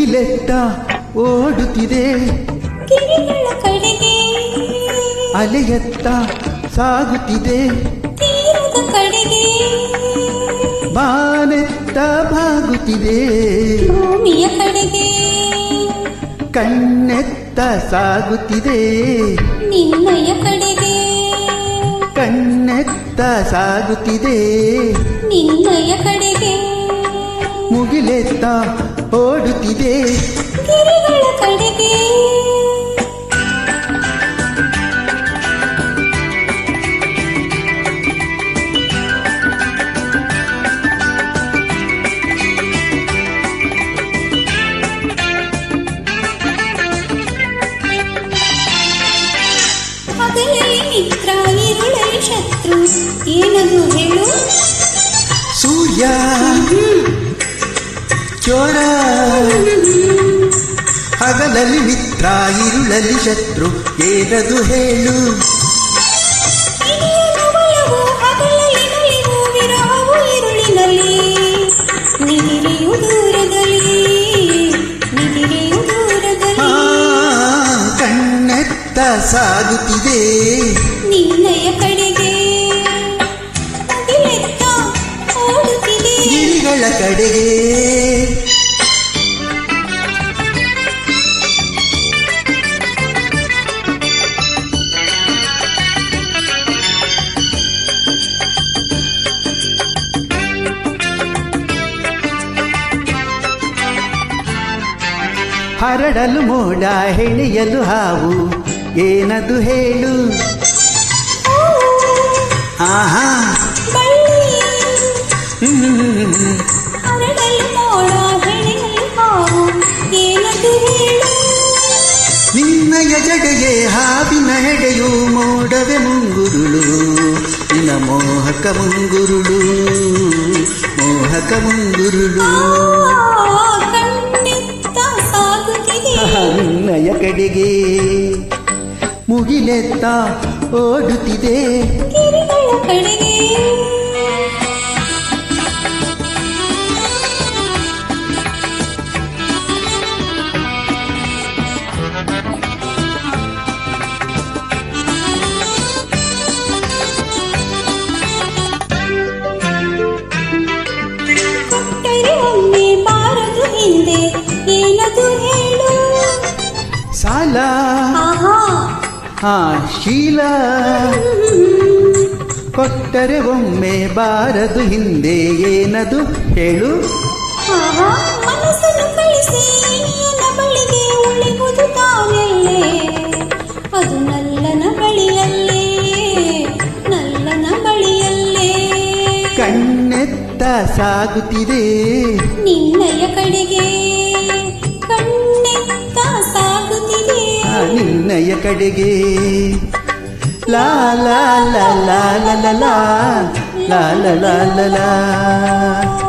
ಮುಗಿಲೆತ್ತ ಓಡುತ್ತಿದೆ. ಗಿರಿಗಳ ಕಡೆಗೆ ಅಲೆಯತ್ತ ಸಾಗುತ್ತಿದೆ. ತೀರದ ಕಡೆಗೆ ಬಾನೆತ್ತ ಬಾಗುತ್ತಿದೆ. ಭೂಮಿಯ ಕಡೆಗೆ ಕಣ್ಣೆತ್ತ ಸಾಗುತ್ತಿದೆ. ನಿನ್ನಯ ಕಡೆಗೆ ಕಣ್ಣೆತ್ತ ಸಾಗುತ್ತಿದೆ. ನಿನ್ನಯ ಕಡೆಗೆ ಮುಗಿಲೆತ್ತ ಓಡುತ್ತಿದೆ ಗಿರಿಗಳ ಕಡೆಗೆ ಹಗಲಲ್ಲಿ ಮಿತ್ರ ಇರುಳಲ್ಲಿ ಶತ್ರು ಏನದು ಹೇಳು ಸೂರ್ಯ ಕಿಶೋರ ಹಗಲಲ್ಲಿ ಮಿತ್ರ ಇರುಳಲ್ಲಿ ಶತ್ರು ಏನದು ಹೇಳು ಕಣ್ಣೆತ್ತ ಸಾಗುತ್ತಿದೆ ನಿನ್ನಯ ಕಡೆಗೆ ಗಿರಿಗಳ ಕಡೆಗೆ ಹರಡಲು ಮೋಡ ಹೆಣೆಯಲು ಹಾವು. ಏನದು ಹೇಳು? ಆಹಾ. ನಿನ್ನಯ ಜಡೆಗೆ ಹಾವಿನ ಹೆಡೆಯು ಮೋಡವೆ ಮುಂಗುರುಳು. ನಿನ್ನ ಮೋಹಕ ಮುಂಗುರುಳು. ಮೋಹಕ ಮುಂಗುರುಳು. ಕಡೆಗೆ ಮುಗಿಲೆತ್ತ ಓಡುತ್ತಿದೆ. ಕಡೆಗೆ ಕಾಲ ಹಾ ಶೀಲಾ. ಕೊಟ್ಟರೆ ಒಮ್ಮೆ ಬಾರದು ಹಿಂದೆ ಏನದು ಹೇಳು. ಅದು ನಲ್ಲನ ಬಳಿಯಲ್ಲೇ ನಲ್ಲನ ಬಳಿಯಲ್ಲೇ. ಕಣ್ಣೆತ್ತ ಸಾಗುತ್ತಿದೆ. ನಿನ್ನಯ ಕಡೆಗೆ ಲಾ ಲಾ ಲಾ ಲಾ ಲಾ ಲಾ ಲಾ ಲಾ ಲಾ ಲಾ ಲಾ